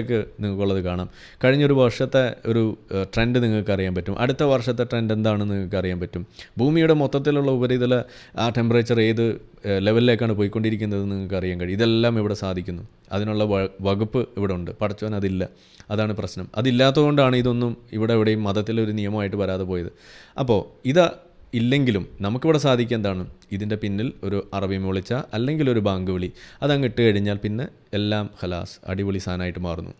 ക്ക് നിങ്ങൾക്കുള്ളത് കാണാം. കഴിഞ്ഞൊരു വർഷത്തെ ഒരു ട്രെൻഡ് നിങ്ങൾക്ക് അറിയാൻ പറ്റും. അടുത്ത വർഷത്തെ ട്രെൻഡ് എന്താണെന്ന് നിങ്ങൾക്ക് അറിയാൻ പറ്റും. ഭൂമിയുടെ മൊത്തത്തിലുള്ള ഉപരിതല ആ ടെമ്പറേച്ചർ ഏത് ലെവലിലേക്കാണ് പോയിക്കൊണ്ടിരിക്കുന്നത് നിങ്ങൾക്ക് അറിയാൻ കഴിയും. ഇതെല്ലാം ഇവിടെ സാധിക്കുന്നു. അതിനുള്ള വകുപ്പ് ഇവിടെ ഉണ്ട്. പഠിച്ചവൻ അതില്ല. അതാണ് പ്രശ്നം. അതില്ലാത്തതുകൊണ്ടാണ് ഇതൊന്നും ഇവിടെ എവിടെയും മതത്തിലൊരു നിയമമായിട്ട് വരാതെ പോയത്. അപ്പോൾ ഇത് ഇല്ലെങ്കിലും നമുക്കിവിടെ സാധിക്കുക എന്താണ്? ഇതിന്റെ പിന്നിൽ ഒരു അറബി വിളിച്ച അല്ലെങ്കിൽ ഒരു ബാങ്ക് വിളി. അതങ്ങ് ഇട്ട് കഴിഞ്ഞാൽ പിന്നെ എല്ലാം ഖലാസ് അടിപൊളി സാധനമായിട്ട് മാറുന്നു.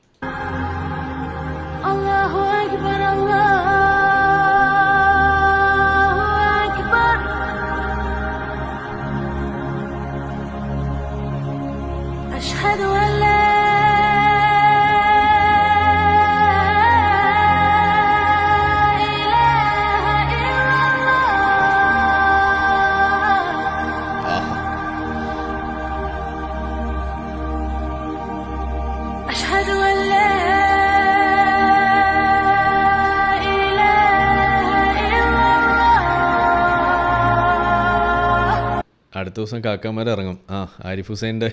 അടുത്ത ദിവസം കാക്കാമാർ ഇറങ്ങും ആ ആരിഫ് ഹുസൈൻ്റെ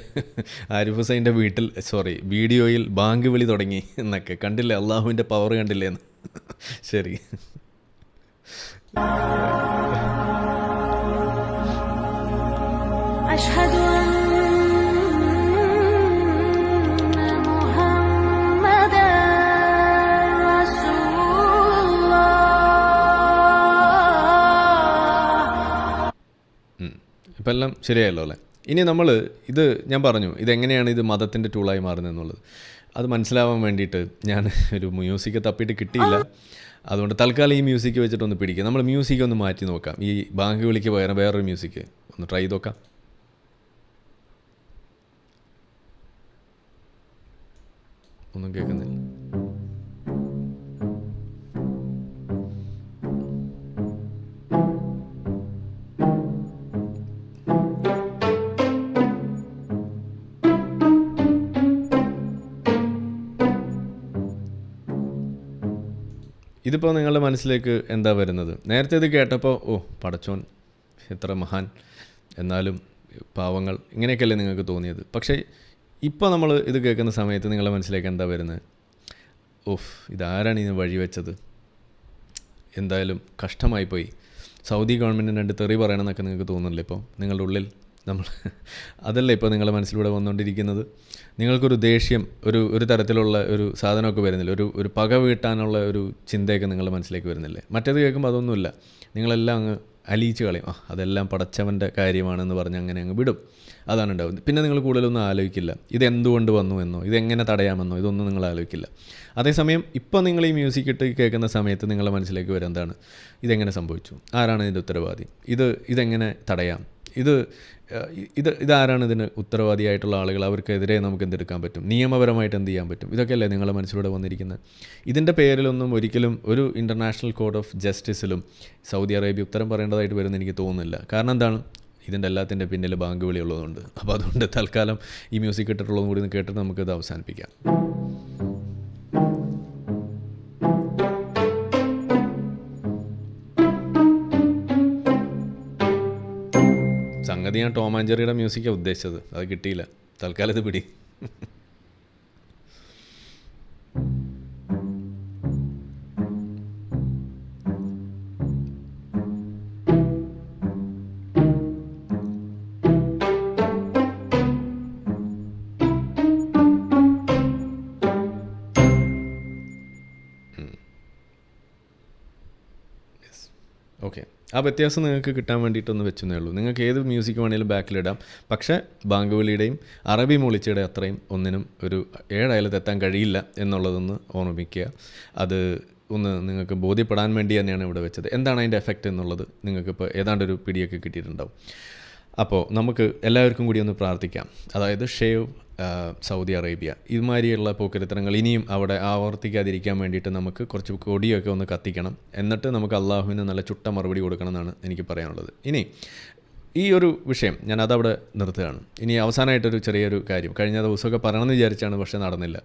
ആരിഫ് ഹുസൈൻ്റെ വീട്ടിൽ സോറി വീഡിയോയിൽ ബാങ്ക് വിളി തുടങ്ങി എന്നൊക്കെ കണ്ടില്ലേ അള്ളാഹുവിൻ്റെ പവർ കണ്ടില്ലേ എന്ന് ശരി أشهد ഇപ്പം എല്ലാം ശരിയായല്ലോ അല്ലേ? ഇനി നമ്മൾ ഇത് ഞാൻ പറഞ്ഞു ഇതെങ്ങനെയാണ് ഇത് മതത്തിന്റെ ടൂളായി മാറുന്നത് എന്നുള്ളത് അത് മനസ്സിലാവാൻ വേണ്ടിയിട്ട് ഞാൻ ഒരു മ്യൂസിക് തപ്പിയിട്ട് കിട്ടിയില്ല. അതുകൊണ്ട് തൽക്കാലം ഈ മ്യൂസിക് വെച്ചിട്ടൊന്ന് പിടിക്കുക നമ്മൾ മ്യൂസിക് ഒന്ന് മാറ്റി നോക്കാം. ഈ ബാങ്ക് വിളിക്ക് പകരം വേറൊരു മ്യൂസിക് ഒന്ന് ട്രൈ നോക്കാം ഒന്നും കേൾക്കുന്നില്ല. ഇതിപ്പോൾ നിങ്ങളുടെ മനസ്സിലേക്ക് എന്താ വരുന്നത്? നേരത്തെ ഇത് കേട്ടപ്പോൾ ഓ പടച്ചോൻ എത്ര മഹാൻ. എന്നാലും പാവങ്ങൾ ഇങ്ങനെയൊക്കെയല്ലേ നിങ്ങൾക്ക് തോന്നിയത്. പക്ഷേ ഇപ്പോൾ നമ്മൾ ഇത് കേൾക്കുന്ന സമയത്ത് നിങ്ങളുടെ മനസ്സിലേക്ക് എന്താ വരുന്നത്? ഓഫ് ഇതാരാണ് ഇതിന് വഴിവെച്ചത്? എന്തായാലും കഷ്ടമായി പോയി സൗദി ഗവൺമെന്റിന് രണ്ട് തെറി പറയണമെന്നൊക്കെ നിങ്ങൾക്ക് തോന്നുന്നില്ല ഇപ്പോൾ നിങ്ങളുടെ ഉള്ളിൽ നമ്മൾ അതല്ല ഇപ്പോൾ നിങ്ങളുടെ മനസ്സിലൂടെ വന്നുകൊണ്ടിരിക്കുന്നത്? നിങ്ങൾക്കൊരു ദേഷ്യം ഒരു ഒരു തരത്തിലുള്ള ഒരു സാധനമൊക്കെ വരുന്നില്ല. ഒരു ഒരു പക വീട്ടാനുള്ള ഒരു ചിന്തയൊക്കെ നിങ്ങളുടെ മനസ്സിലേക്ക് വരുന്നില്ലേ? മറ്റേത് കേൾക്കുമ്പോൾ അതൊന്നുമില്ല. നിങ്ങളെല്ലാം അങ്ങ് അലിയിച്ച് കളയും. ആ അതെല്ലാം പടച്ചവന്റെ കാര്യമാണെന്ന് പറഞ്ഞ് അങ്ങനെ അങ്ങ് വിടും. അതാണ് ഉണ്ടാവുന്നത്. പിന്നെ നിങ്ങൾ കൂടുതലൊന്നും ആലോചിക്കില്ല. ഇത് എന്തുകൊണ്ട് വന്നു എന്നോ ഇതെങ്ങനെ തടയാമെന്നോ ഇതൊന്നും നിങ്ങൾ ആലോചിക്കില്ല. അതേസമയം ഇപ്പോൾ നിങ്ങൾ ഈ മ്യൂസിക് ഇട്ട് കേൾക്കുന്ന സമയത്ത് നിങ്ങളുടെ മനസ്സിലേക്ക് വരും എന്താണ്? ഇതെങ്ങനെ സംഭവിച്ചു? ആരാണ് ഇതിന്റെ ഉത്തരവാദി? ഇത് ഇതെങ്ങനെ തടയാം? ഇത് ഇത് ഇതാരാണ് ഇതിന് ഉത്തരവാദിയായിട്ടുള്ള ആളുകൾ? അവർക്കെതിരെ നമുക്ക് എന്തെടുക്കാൻ പറ്റും? നിയമപരമായിട്ട് എന്ത് ചെയ്യാൻ പറ്റും? ഇതൊക്കെയല്ലേ നിങ്ങളുടെ മനസ്സിലൂടെ വന്നിരിക്കുന്നത്. ഇതിന്റെ പേരിലൊന്നും ഒരിക്കലും ഒരു ഇന്റർനാഷണൽ കോഡ് ഓഫ് ജസ്റ്റിസിലും സൗദി അറേബ്യ ഉത്തരം പറയേണ്ടതായിട്ട് വരുമെന്ന് എനിക്ക് തോന്നുന്നില്ല. കാരണം എന്താണ്? ഇതിന്റെ എല്ലാത്തിന്റെ പിന്നിൽ ബാങ്ക് വിളി ഉള്ളതുകൊണ്ട്. അപ്പോൾ അതുകൊണ്ട് തൽക്കാലം ഈ മ്യൂസിക് ഇട്ടിട്ടുള്ളതും കൂടി കേട്ടിട്ട് നമുക്കിത് അവസാനിപ്പിക്കാം. സംഗതി ഞാൻ ടോം ആൻഡ് ജെറിയുടെ മ്യൂസിക്കാണ് ഉദ്ദേശിച്ചത്. അത് കിട്ടിയില്ല. തൽക്കാലം ഇത് പിടി. ഓക്കെ ആ വ്യത്യാസം നിങ്ങൾക്ക് കിട്ടാൻ വേണ്ടിയിട്ടൊന്ന് വെച്ചെന്നേ ഉള്ളൂ. നിങ്ങൾക്ക് ഏത് മ്യൂസിക് വേണേലും ബാക്കിലിടാം പക്ഷേ ബാങ്കുവിളിയുടെയും അറബി മൂളിച്ചയുടെ അത്രയും ഒന്നിനും ഒരു ഏഴായാലും എത്താൻ കഴിയില്ല എന്നുള്ളതൊന്ന് ഓർമ്മിക്കുക അത് ഒന്ന് നിങ്ങൾക്ക് ബോധ്യപ്പെടാൻ വേണ്ടി തന്നെയാണ് ഇവിടെ വെച്ചത്. എന്താണ് അതിന്റെ എഫക്റ്റ് എന്നുള്ളത് നിങ്ങൾക്കിപ്പോൾ ഏതാണ്ടൊരു പിടിയൊക്കെ കിട്ടിയിട്ടുണ്ടാവും. അപ്പോൾ നമുക്ക് എല്ലാവർക്കും കൂടി ഒന്ന് പ്രാർത്ഥിക്കാം. അതായത് ഷേവ് സൗദി അറേബ്യ ഇതുമാതിരിയുള്ള പോക്കരത്തരങ്ങൾ ഇനിയും അവിടെ ആവർത്തിക്കാതിരിക്കാൻ വേണ്ടിയിട്ട് നമുക്ക് കുറച്ച് കൊടിയൊക്കെ ഒന്ന് കത്തിക്കണം. എന്നിട്ട് നമുക്ക് അള്ളാഹുവിന് നല്ല ചുട്ട മറുപടി കൊടുക്കണം എന്നാണ് എനിക്ക് പറയാനുള്ളത്. ഇനി ഈ ഒരു വിഷയം ഞാൻ അതവിടെ നിർത്തുകയാണ്. ഇനി അവസാനമായിട്ടൊരു ചെറിയൊരു കാര്യം. കഴിഞ്ഞ ദിവസമൊക്കെ പറയണമെന്ന് വിചാരിച്ചാണ് പക്ഷേ നടന്നില്ല.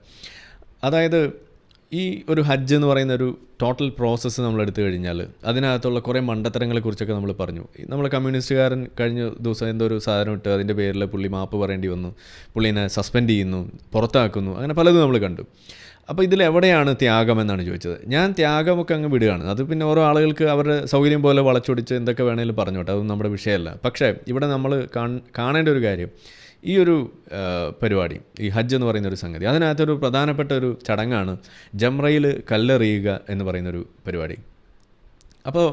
അതായത് ഈ ഒരു ഹജ്ജ് എന്ന് പറയുന്ന ഒരു ടോട്ടൽ പ്രോസസ്സ് നമ്മൾ എടുത്തു കഴിഞ്ഞാൽ അതിനകത്തുള്ള കുറേ മണ്ടത്തരങ്ങളെ കുറിച്ചൊക്കെ നമ്മൾ പറഞ്ഞു. നമ്മൾ കമ്മ്യൂണിസ്റ്റുകാരൻ കഴിഞ്ഞ ദിവസം എന്തോ ഒരു സാധനം ഇട്ട് അതിന്റെ പേരിൽ പുള്ളി മാപ്പ് പറയേണ്ടി വന്നു. പുള്ളിനെ സസ്പെൻഡ് ചെയ്യുന്നു പുറത്താക്കുന്നു അങ്ങനെ പലതും നമ്മൾ കണ്ടു. അപ്പോൾ ഇതിൽ എവിടെയാണ് ത്യാഗം എന്നാണ് ചോദിച്ചത്. ഞാൻ ത്യാഗമൊക്കെ അങ്ങ് വിടുകയാണ്. അത് പിന്നെ ഓരോ ആളുകൾക്ക് അവരുടെ സൗകര്യം പോലെ വളച്ചൊടിച്ച് എന്തൊക്കെ വേണേലും പറഞ്ഞോട്ടെ അതൊന്നും നമ്മുടെ വിഷയമല്ല. പക്ഷേ ഇവിടെ നമ്മൾ കാണേണ്ട ഒരു കാര്യം. ഈ ഒരു പരിപാടി ഈ ഹജ്ജ് എന്ന് പറയുന്ന ഒരു സംഗതി അതിനകത്തൊരു പ്രധാനപ്പെട്ട ഒരു ചടങ്ങാണ് ജംറയിൽ കല്ലെറിയുക എന്ന് പറയുന്നൊരു പരിപാടി. അപ്പോൾ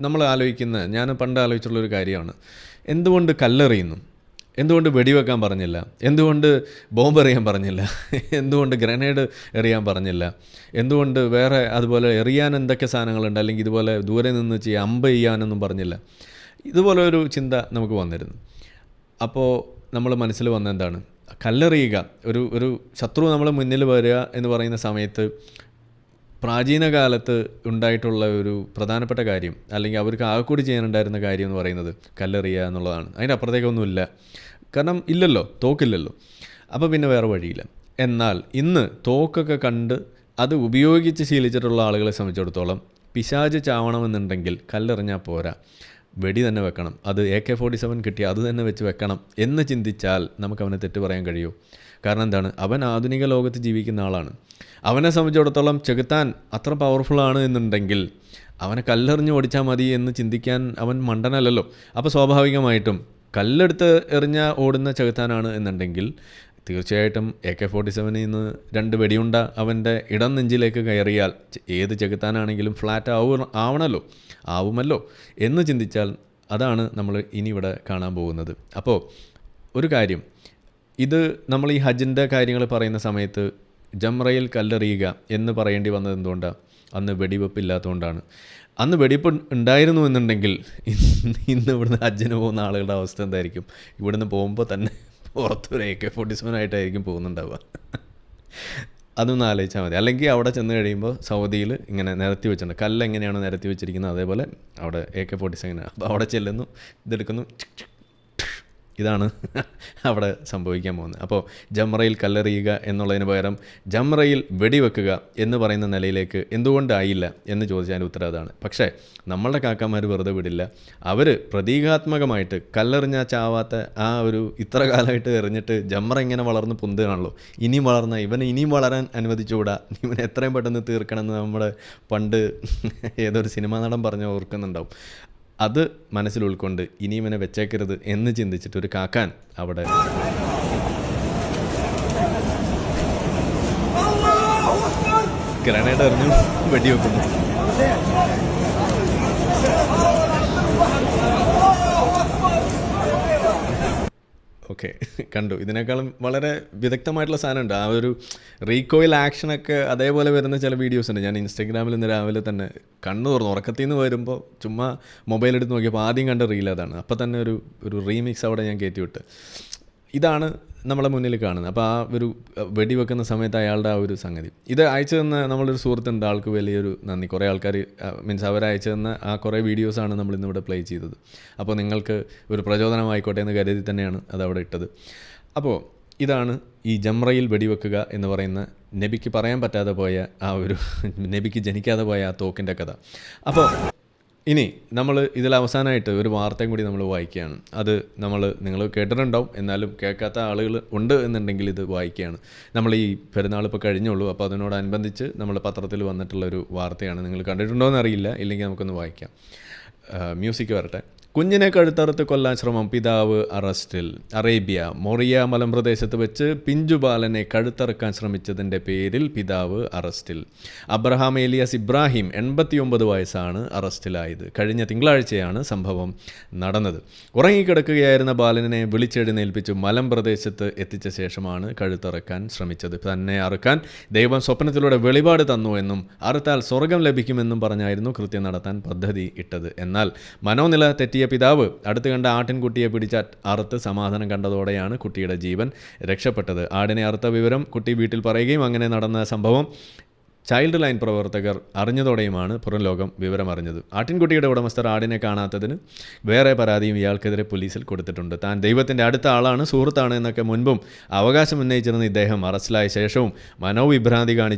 നമ്മൾ ആലോചിക്കുന്ന ഞാൻ പണ്ട് ആലോചിച്ചിട്ടുള്ളൊരു കാര്യമാണ്. എന്തുകൊണ്ട് കല്ലെറിയുന്നു? എന്തുകൊണ്ട് വെടിവെക്കാൻ പറഞ്ഞില്ല? എന്തുകൊണ്ട് ബോംബ് എറിയാൻ പറഞ്ഞില്ല? എന്തുകൊണ്ട് ഗ്രനേഡ് എറിയാൻ പറഞ്ഞില്ല? എന്തുകൊണ്ട് വേറെ അതുപോലെ എറിയാൻ എന്തൊക്കെ സാധനങ്ങളുണ്ട്? അല്ലെങ്കിൽ ഇതുപോലെ ദൂരെ നിന്ന് ചെയ്യാൻ അമ്പ് ചെയ്യാനൊന്നും പറഞ്ഞില്ല? ഇതുപോലെ ഒരു ചിന്ത നമുക്ക് വന്നിരുന്നു. അപ്പോൾ നമ്മൾ മനസ്സിൽ വന്ന എന്താണ് കല്ലെറിയുക. ഒരു ഒരു ശത്രു നമ്മളെ മുന്നിൽ വരിക എന്ന് പറയുന്ന സമയത്ത് പ്രാചീന കാലത്ത് ഉണ്ടായിട്ടുള്ള ഒരു പ്രധാനപ്പെട്ട കാര്യം അല്ലെങ്കിൽ അവർക്ക് ആകെക്കൂടി ചെയ്യാനുണ്ടായിരുന്ന കാര്യം എന്ന് പറയുന്നത് കല്ലെറിയുക എന്നുള്ളതാണ്. അതിന്റെ അപ്പുറത്തേക്കൊന്നുമില്ല. കാരണം ഇല്ലല്ലോ തോക്കില്ലല്ലോ. അപ്പോൾ പിന്നെ വേറെ വഴിയില്ല. എന്നാൽ ഇന്ന് തോക്കൊക്കെ കണ്ട് അത് ഉപയോഗിച്ച് ശീലിച്ചിട്ടുള്ള ആളുകളെ സംബന്ധിച്ചിടത്തോളം പിശാജ് ചാവണമെന്നുണ്ടെങ്കിൽ കല്ലെറിഞ്ഞാൽ പോരാ. വെടി തന്നെ വെക്കണം. അത് എ കെ ഫോർട്ടി സെവൻ കിട്ടി അത് തന്നെ വെച്ച് വെക്കണം എന്ന് ചിന്തിച്ചാൽ നമുക്ക് അവനെ തെറ്റ് പറയാൻ കഴിയൂ. കാരണം എന്താണ്? അവൻ ആധുനിക ലോകത്ത് ജീവിക്കുന്ന ആളാണ്. അവനെ സംബന്ധിച്ചിടത്തോളം ചെകുത്താൻ അത്ര പവർഫുള്ളാണ് എന്നുണ്ടെങ്കിൽ അവനെ കല്ലെറിഞ്ഞ് ഓടിച്ചാൽ മതി എന്ന് ചിന്തിക്കാൻ അവൻ മണ്ടനല്ലല്ലോ. അപ്പോൾ സ്വാഭാവികമായിട്ടും കല്ലെടുത്ത് എറിഞ്ഞ ഓടുന്ന ചെകുത്താനാണ് എന്നുണ്ടെങ്കിൽ തീർച്ചയായിട്ടും എ കെ ഫോർട്ടി സെവനിൽ നിന്ന് രണ്ട് വെടിയുണ്ട അവന്റെ ഇടം നെഞ്ചിലേക്ക് കയറിയാൽ ഏത് ചെകുത്താനാണെങ്കിലും ഫ്ലാറ്റ് ആവു ആവണമല്ലോ ആവുമല്ലോ എന്ന് ചിന്തിച്ചാൽ അതാണ് നമ്മൾ ഇനി ഇവിടെ കാണാൻ പോകുന്നത്. അപ്പോൾ ഒരു കാര്യം ഇത് നമ്മൾ ഈ ഹജ്ജിന്റെ കാര്യങ്ങൾ പറയുന്ന സമയത്ത് ജംറയിൽ കല്ലെറിയുക എന്ന് പറയേണ്ടി വന്നത് എന്തുകൊണ്ടാണ് അന്ന് വെടിവെപ്പ് ഇല്ലാത്തതുകൊണ്ടാണ്. അന്ന് വെടിപ്പ് ഉണ്ടായിരുന്നു എന്നുണ്ടെങ്കിൽ ഇന്ന് ഇവിടുന്ന് ഹജ്ജിന് പോകുന്ന ആളുകളുടെ അവസ്ഥ എന്തായിരിക്കും? ഇവിടുന്ന് പോകുമ്പോൾ തന്നെ പുറത്തൊരു എ കെ ഫോർട്ടി സെവൻ ആയിട്ടായിരിക്കും പോകുന്നുണ്ടാവുക. അതൊന്ന് ആലോചിച്ചാൽ മതി. അല്ലെങ്കിൽ അവിടെ ചെന്ന് കഴിയുമ്പോൾ സൗദിയിൽ ഇങ്ങനെ നിരത്തി വെച്ചിട്ടുണ്ട്. കല്ല് എങ്ങനെയാണ് നിരത്തി വെച്ചിരിക്കുന്നത്? അതേപോലെ അവിടെ എ കെ ഫോർട്ടി സെവൻ അപ്പോൾ അവിടെ ചെല്ലുന്നു ഇതെടുക്കുന്നു ഇതാണ് അവിടെ സംഭവിക്കാൻ പോകുന്നത്. അപ്പോൾ ജംറയിൽ കല്ലെറിയുക എന്നുള്ളതിന് പകരം ജംറയിൽ വെടിവെക്കുക എന്ന് പറയുന്ന നിലയിലേക്ക് എന്തുകൊണ്ടായില്ല എന്ന് ചോദിച്ചാൽ ഉത്തരം അതാണ്. പക്ഷേ നമ്മളുടെ കാക്കമാർ വെറുതെ വിടില്ല. അവർ പ്രതീകാത്മകമായിട്ട് കല്ലെറിഞ്ഞാൽ ചാവാത്ത ആ ഒരു ഇത്ര കാലമായിട്ട് എറിഞ്ഞിട്ട് ജമ്ര ഇങ്ങനെ വളർന്ന് പൊന്തുകയാണല്ലോ. ഇനിയും വളർന്ന ഇവനെ ഇനിയും വളരാൻ അനുവദിച്ചുകൂടാ? ഇവനെ എത്രയും പെട്ടെന്ന് തീർക്കണമെന്ന് നമ്മുടെ പണ്ട് ഏതൊരു സിനിമാ നടൻ പറഞ്ഞ് ഓർക്കുന്നുണ്ടാവും. അത് മനസ്സിൽ ഉൾക്കൊണ്ട് ഇനിയും എന്നെ വെച്ചേക്കരുത് എന്ന് ചിന്തിച്ചിട്ട് ഒരു കാക്കാൻ അവിടെ ഗ്രനേഡ് എറിഞ്ഞു വെടിവെക്കുന്നു. ഓക്കെ. കണ്ടു. ഇതിനേക്കാളും വളരെ വിദഗ്ധമായിട്ടുള്ള സാധനമുണ്ട്. ആ ഒരു റീകോയിൽ ആക്ഷനൊക്കെ അതേപോലെ വരുന്ന ചില വീഡിയോസ് ഉണ്ട്. ഞാൻ ഇൻസ്റ്റാഗ്രാമിൽ ഇന്ന് രാവിലെ തന്നെ കണ്ണു തുറന്നു. ഉറക്കത്തിൽ നിന്ന് വരുമ്പോൾ ചുമ്മാ മൊബൈൽ എടുത്ത് നോക്കിയപ്പോൾ ആദ്യം കണ്ട റീൽ അതാണ്. അപ്പോൾ തന്നെ ഒരു ഒരു റീമിക്സ് അവിടെ ഞാൻ കയറ്റി വിട്ട്. ഇതാണ് നമ്മളെ മുന്നിൽ കാണുന്നത്. അപ്പോൾ ആ ഒരു വെടിവെക്കുന്ന സമയത്ത് അയാളുടെ ആ ഒരു സംഗതി. ഇത് അയച്ചു തന്ന നമ്മളൊരു സുഹൃത്തുണ്ട് ആൾക്ക് വലിയൊരു നന്ദി. കുറേ ആൾക്കാർ മീൻസ് അവർ അയച്ചു തന്ന ആ കുറേ വീഡിയോസാണ് നമ്മൾ ഇന്നിവിടെ പ്ലേ ചെയ്തത്. അപ്പോൾ നിങ്ങൾക്ക് ഒരു പ്രചോദനമായിക്കോട്ടെ എന്ന് കരുതി തന്നെയാണ് അത് അവിടെ ഇട്ടത്. അപ്പോൾ ഇതാണ് ഈ ജംറയിൽ വെടിവെക്കുക എന്ന് പറയുന്ന നബിക്ക് പറയാൻ പറ്റാതെ പോയ ആ ഒരു നബിക്ക് ജനിക്കാതെ പോയ ആ തോക്കിന്റെ കഥ. അപ്പോൾ ഇനി നമ്മൾ ഇതിൽ അവസാനമായിട്ട് ഒരു വാർത്തയും കൂടി നമ്മൾ വായിക്കുകയാണ്. അത് നമ്മൾ നിങ്ങൾ കേട്ടിട്ടുണ്ടാവും. എന്നാലും കേൾക്കാത്ത ആളുകൾ ഉണ്ട് എന്നുണ്ടെങ്കിൽ ഇത് വായിക്കുകയാണ്. നമ്മൾ ഈ പെരുന്നാൾ ഇപ്പോൾ കഴിഞ്ഞുള്ളൂ. അപ്പോൾ അതിനോടനുബന്ധിച്ച് നമ്മൾ പത്രത്തിൽ വന്നിട്ടുള്ള ഒരു വാർത്തയാണ്. നിങ്ങൾ കണ്ടിട്ടുണ്ടോ എന്നറിയില്ല ഇല്ലെങ്കിൽ നമുക്കൊന്ന് വായിക്കാം. മ്യൂസിക് വരട്ടെ. കുഞ്ഞിനെ കഴുത്തറുത്ത് കൊല്ലാൻ ശ്രമം പിതാവ് അറസ്റ്റിൽ. അറേബ്യ മൊറിയ മലമ്പ്രദേശത്ത് വെച്ച് പിഞ്ചുബാലനെ കഴുത്തറുക്കാൻ ശ്രമിച്ചതിന്റെ പേരിൽ പിതാവ് അറസ്റ്റിൽ. അബ്രഹാം ഏലിയാസ് ഇബ്രാഹിം എൺപത്തിയൊമ്പത് വയസ്സാണ് അറസ്റ്റിലായത്. കഴിഞ്ഞ തിങ്കളാഴ്ചയാണ് സംഭവം നടന്നത്. ഉറങ്ങിക്കിടക്കുകയായിരുന്ന ബാലനെ വിളിച്ചെഴുന്നേൽപ്പിച്ച് മലമ്പ്രദേശത്ത് എത്തിച്ച ശേഷമാണ് കഴുത്തറക്കാൻ ശ്രമിച്ചത്. തന്നെ അറുക്കാൻ ദൈവം സ്വപ്നത്തിലൂടെ വെളിപാട് തന്നു എന്നും അറുത്താൽ സ്വർഗം ലഭിക്കുമെന്നും പറഞ്ഞായിരുന്നു കൃത്യം നടത്താൻ പദ്ധതി ഇട്ടത്. എന്നാൽ മനോനില തെറ്റിയ പിതാവ്. അടുത്ത് കണ്ട ആട്ടിൻകുട്ടിയെ പിടിച്ച അറുത്ത് സമാധാനം കണ്ടതോടെയാണ് കുട്ടിയുടെ ജീവൻ രക്ഷപ്പെട്ടത്. ആടിനെ അറുത്ത വിവരം കുട്ടി വീട്ടിൽ പറയുകയും അങ്ങനെ നടന്ന സംഭവം ചൈൽഡ് ലൈൻ പ്രവർത്തകർ അറിഞ്ഞതോടെയുമാണ് പുറം ലോകം വിവരമറിഞ്ഞത്. ആട്ടിൻകുട്ടിയുടെ ഉടമസ്ഥർ ആടിനെ കാണാത്തതിന് വേറെ പരാതിയും ഇയാൾക്കെതിരെ പോലീസിൽ കൊടുത്തിട്ടുണ്ട്. താൻ ദൈവത്തിന്റെ അടുത്ത ആളാണ് സുഹൃത്താണ് എന്നൊക്കെ മുൻപും അവകാശം ഉന്നയിച്ചിരുന്ന ഇദ്ദേഹം അറസ്റ്റിലായ ശേഷവും മനോവിഭ്രാന്തി കാണിച്ച്